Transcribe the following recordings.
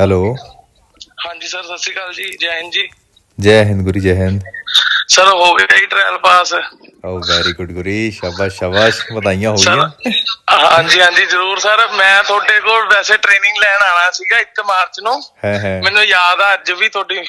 Hello. ਹਾਂਜੀ sir ਸਤਿ ਸ਼੍ਰੀ ਅਕਾਲ ਜੀ ਜੈ ਹਿੰਦ ਜੀ। ਜੈ ਹਿੰਦ ਗੁਰੀ ਜੈ ਹਿੰਦ। ਸਰ ਹੋ ਗਿਆ ਜੀ ਟ੍ਰਾਇਲ ਪਾਸ ਓ ਵੈਰੀ ਗੁੱਡ ਗੁਰੀ ਸ਼ਾਬਾਸ਼ ਸ਼ਾਬਾਸ਼ ਵਧਾਈਆਂ ਹੋ ਗਈਆਂ। ਹਾਂਜੀ ਹਾਂਜੀ ਜ਼ਰੂਰ ਸਰ। ਮੈਂ ਤੁਹਾਡੇ ਕੋਲ ਵੈਸੇ ਟ੍ਰੇਨਿੰਗ ਲੈਣ ਆਣਾ ਸੀਗਾ 1 ਮਾਰਚ ਨੂੰ। ਹੈ ਹੈ। ਮੈਨੂੰ ਯਾਦ ਆ ਅੱਜ ਵੀ ਤੁਹਾਡੀ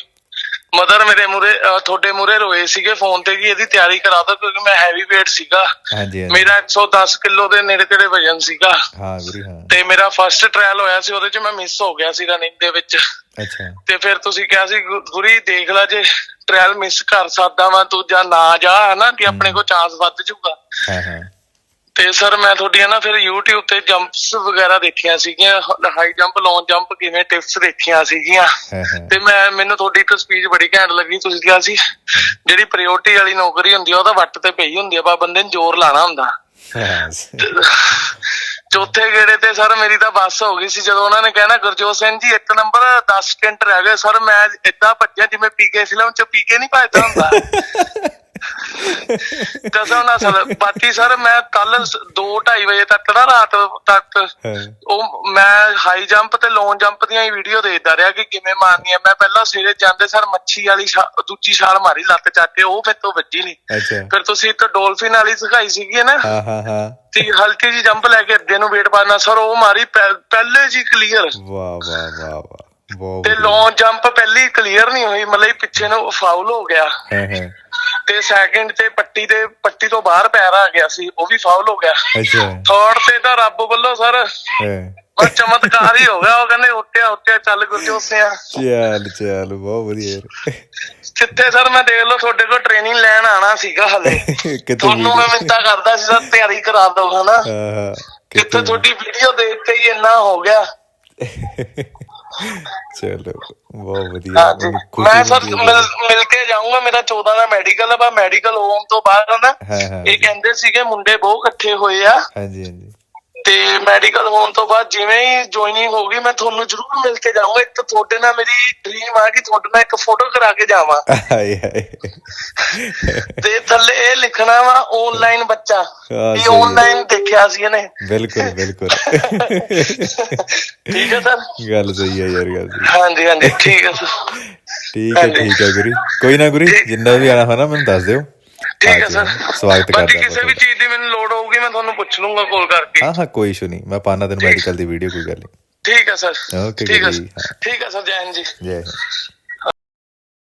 ਮਦਰ ਮੇਰੇ ਮੂਰੇ ਤੁਹਾਡੇ ਮੂਰੇ ਰੋਏ ਸੀਗੇ ਫੋਨ ਤੇ ਕਿ ਇਹਦੀ ਤਿਆਰੀ ਕਰਾ ਦਿਓ ਕਿਉਂਕਿ ਮੈਂ ਹੈਵੀ weight ਸੀਗਾ। ਹਾਂਜੀ ਮੇਰਾ 110 ਕਿਲੋ ਦੇ ਨੇੜੇ ਤੇੜੇ ਵਜਨ ਸੀਗਾ। ਹਾਂ ਗੁਰੀ ਹਾਂ। ਤੇ ਮੇਰਾ ਫਰਸਟ ਟ੍ਰਾਇਲ ਹੋਇਆ ਸੀ ਉਹਦੇ ਚ ਮੈਂ ਮਿਸ ਹੋ ਗਿਆ ਸੀ ਰਨਿੰਗ ਦੇ ਵਿੱਚ। ਅੱਛਾ। ਤੇ ਫਿਰ ਤੁਸੀਂ ਕਿਹਾ ਸੀ ਗੁਰੀ ਦੇਖ ਲੈ ਜੇ ਟ੍ਰਾਇਲ ਮਿਸ ਕਰ ਸਕਦਾ ਵਾਂ ਤੂੰ ਜਾਂ ਨਾ ਜਾ ਹਨਾ ਕਿ ਆਪਣੇ ਕੋਲ ਚਾਂਸ ਵੱਧ ਜਾਊਗਾ। ਹਾਂ ਹਾਂ। ਤੇ ਸਰ ਮੈਂ ਤੁਹਾਡੀਆਂ ਨਾ ਫਿਰ YouTube ਤੇ ਜੰਪਸ ਵਗੈਰਾ ਦੇਖੀਆਂ ਸੀਗੀਆਂ ਹਾਈ ਜੰਪ ਲੌਂਗ ਜੰਪ ਕਿਵੇਂ ਟਿਪਸ ਦੇਖੀਆਂ ਸੀਗੀਆਂ। ਤੇ ਮੈਂ ਮੈਨੂੰ ਤੁਹਾਡੀ ਇੱਕ ਸਪੀਚ ਬੜੀ ਘੈਂਟ ਲੱਗੀ ਤੁਸੀਂ ਕਿਹਾ ਸੀ ਜਿਹੜੀ ਪ੍ਰਾਇੋਰਟੀ ਵਾਲੀ ਨੌਕਰੀ ਹੁੰਦੀ ਆ ਉਹਦਾ ਵੱਟ ਤੇ ਪਈ ਹੁੰਦੀ ਆ ਬਾ ਬੰਦੇ ਨੂੰ ਜ਼ੋਰ ਲਾਣਾ ਹੁੰਦਾ। ਚੌਥੇ ਗੇੜੇ ਤੇ ਸਰ ਮੇਰੀ ਤਾਂ ਬੱਸ ਹੋ ਗਈ ਸੀ ਜਦੋਂ ਉਹਨਾਂ ਨੇ ਕਹਿਣਾ ਗੁਰਜੋਤ ਸਿੰਘ ਜੀ ਇੱਕ ਨੰਬਰ 10 ਸਕਿੰਟ ਰਹਿ ਗਏ। ਸਰ ਮੈਂ ਏਦਾਂ ਭੱਜਿਆ ਜਿਵੇਂ ਪੀਕੇ ਫਿਲਮ ਚ ਪੀਕੇ ਨਹੀਂ ਭੱਜਦਾ ਹੁੰਦਾ। ਕਸਮ ਨਾਲ ਸਰ ਬਾਕੀ ਸਰ ਮੈਂ ਕੱਲ 2:30 ਵਜੇ ਤੱਕ ਨਾ ਰਾਤ ਤੱਕ ਉਹ ਮੈਂ ਹਾਈ ਜੰਪ ਤੇ ਲੌਂਗ ਜੰਪ ਦੀਆਂ ਹੀ ਵੀਡੀਓ ਦੇਖਦਾ ਰਿਹਾ ਕਿ ਕਿਵੇਂ ਮਾਰਨੀ ਹੈ ਮੈਂ ਪਹਿਲਾਂ ਸਵੇਰੇ ਜਾਂਦੇ ਸਰ ਮੱਛੀ ਵਾਲੀ ਦੂਜੀ ਛਾਲ ਮਾਰੀ ਲੱਤ ਚੱਕ ਕੇ ਉਹ ਮੇਰੇ ਤੋਂ ਵੱਜੀ ਨਹੀਂ। ਫਿਰ ਤੁਸੀਂ ਇੱਕ ਡੋਲਫਿਨ ਵਾਲੀ ਸਿਖਾਈ ਸੀਗੀ ਨਾ? ਹਾਂ ਹਾਂ ਹਾਂ। ਤੇ ਹਲਕੀ ਜੀ ਜੰਪ ਲੈ ਕੇ ਅੱਗੇ ਨੂੰ ਵੇਟ ਪਾਣਾ ਸਰ ਉਹ ਮਾਰੀ ਪਹਿ- ਪਹਿਲੇ ਜੀ ਕਲੀਅਰ ਵਾਹ ਵਾਹ ਵਾਹ ਵਾਹ। ਤੇ। ਲੌਂਗ ਜੰਪ ਪਹਿਲੀ ਕਲੀਅਰ ਨਹੀਂ ਹੋਈ ਮਤਲਬ ਪਿੱਛੇ ਨੂੰ ਫਾਉਲ ਹੋ ਗਿਆ। ਹੈ ਹੈ। ਤੇ ਸੈਕਿੰਡ ਤੇ ਪੱਟੀ ਤੇ ਪੱਟੀ ਤੋਂ ਬਾਹਰ ਪੈਰ ਆ ਗਿਆ ਸੀ ਉਹ ਵੀ ਫਾਉਲ ਹੋ ਗਿਆ। ਅੱਛਾ। ਥਰਡ ਤੇ ਤਾਂ ਰੱਬ ਵੱਲੋਂ ਸਰ ਹੈ। ਬਸ ਚਮਤਕਾਰ ਹੀ ਹੋ ਗਿਆ ਉਹ ਕਹਿੰਦੇ ਉੱਠਿਆ ਉੱਠਿਆ ਚੱਲ ਗੁਰਜੋਤ ਸਿਆ ਚੱਲ ਚੱਲ ਬਹੁਤ ਵਧੀਆ। ਕਿੱਥੇ ਸਰ ਮੈਂ ਦੇਖ ਲਓ ਤੁਹਾਡੇ ਕੋਲ ਟ੍ਰੇਨਿੰਗ ਲੈਣ ਆਣਾ ਸੀਗਾ ਹਲੇ ਤੁਹਾਨੂੰ ਮੈਂ ਮਿੰਤਾ ਕਰਦਾ ਸੀ ਸਰ ਤਿਆਰੀ ਕਰਾ ਦਿਓ ਹਨਾ। ਕਿੱਥੇ? ਤੁਹਾਡੀ ਵੀਡੀਓ ਦੇਖ ਕੇ ਹੀ ਇੰਨਾ ਹੋ ਗਿਆ। ਚਲੋ ਬਹੁਤ ਵਧੀਆ ਹਾਂਜੀ। ਮੈਂ ਸਰ ਮਿਲ ਮਿਲ ਕੇ ਜਾਊਂਗਾ ਮੇਰਾ 14 ਦਾ ਮੈਡੀਕਲ ਆ ਬਾ ਮੈਡੀਕਲ ਹੋਮ ਤੋਂ ਬਾਅਦ ਨਾ ਹਾਂ ਹਾਂ ਇਹ ਕਹਿੰਦੇ ਸੀਗੇ ਮੁੰਡੇ ਬਹੁਤ ਇਕੱਠੇ ਹੋਏ ਆ। ਹਾਂਜੀ ਹਾਂਜੀ। ਤੇ ਮੈਡੀਕਲ ਹੋਣ ਤੋਂ ਬਾਅਦ ਜਿਵੇਂ ਹੀ ਜੁਆਇਨਿੰਗ ਹੋ ਗਈ ਮੈਂ ਤੁਹਾਨੂੰ ਜ਼ਰੂਰ ਮਿਲ ਕੇ ਜਾਊਂਗਾ। ਇੱਕ ਤੁਹਾਡੇ ਨਾਲ ਮੇਰੀ ਡ੍ਰੀਮ ਆ ਕਿ ਤੁਹਾਡੇ ਨਾਲ ਇੱਕ ਫੋਟੋ ਕਰਾ ਕੇ ਜਾਵਾਂ। ਹਾਏ ਹਾਏ। ਤੇ ਥੱਲੇ ਇਹ ਲਿਖਣਾ ਵਾ ਆਨਲਾਈਨ ਬੱਚਾ। ਇਹ। ਆਨਲਾਈਨ ਦੇਖਿਆ ਸੀ ਇਹਨੇ। ਬਿਲਕੁਲ ਬਿਲਕੁਲ। ਠੀਕ ਹੈ ਸਰ? ਗੱਲ ਸਹੀ ਹੈ ਯਾਰ ਗੱਲ ਸਹੀ। ਹਾਂਜੀ ਹਾਂਜੀ। ਠੀਕ ਹੈ ਸਰ। ਠੀਕ ਹੈ। ਠੀਕ ਹੈ ਗੁਰੀ। ਕੋਈ ਨਾ ਗੁਰੀ। ਜਿੰਨਾ ਵੀ ਆਣਾ ਹੋਣਾ ਮੈਨੂੰ ਦੱਸ ਦਿਓ। ਠੀਕ ਹੈ ਸਰ। ਸਵਾਗਤ ਬਾਕੀ ਕਰਦਾ ਕਿਸੇ ਵੀ ਚੀਜ਼ ਦੀ ਮੈਨੂੰ ਲੋੜ ਹੋਊਗੀ ਮੈਂ ਤੁਹਾਨੂੰ ਪੁੱਛ ਲੂੰਗਾ ਕਾਲ ਕਰਕੇ। ਹਾਂ ਹਾਂ ਕੋਈ ਇਸ਼ੂ ਨਹੀਂ। ਮੈਂ ਪਾਣਾ ਤੈਨੂੰ ਮੈਡੀਕਲ ਦੀ ਵੀਡੀਓ ਕੋਈ ਗੱਲ ਨਹੀਂ। ਠੀਕ ਹੈ ਸਰ। Okay, ਠੀਕ ਹੈ ਠੀਕ ਹੈ ਸਰ। ਜੈ ਹਿੰਦ ਜੀ। ਜੈ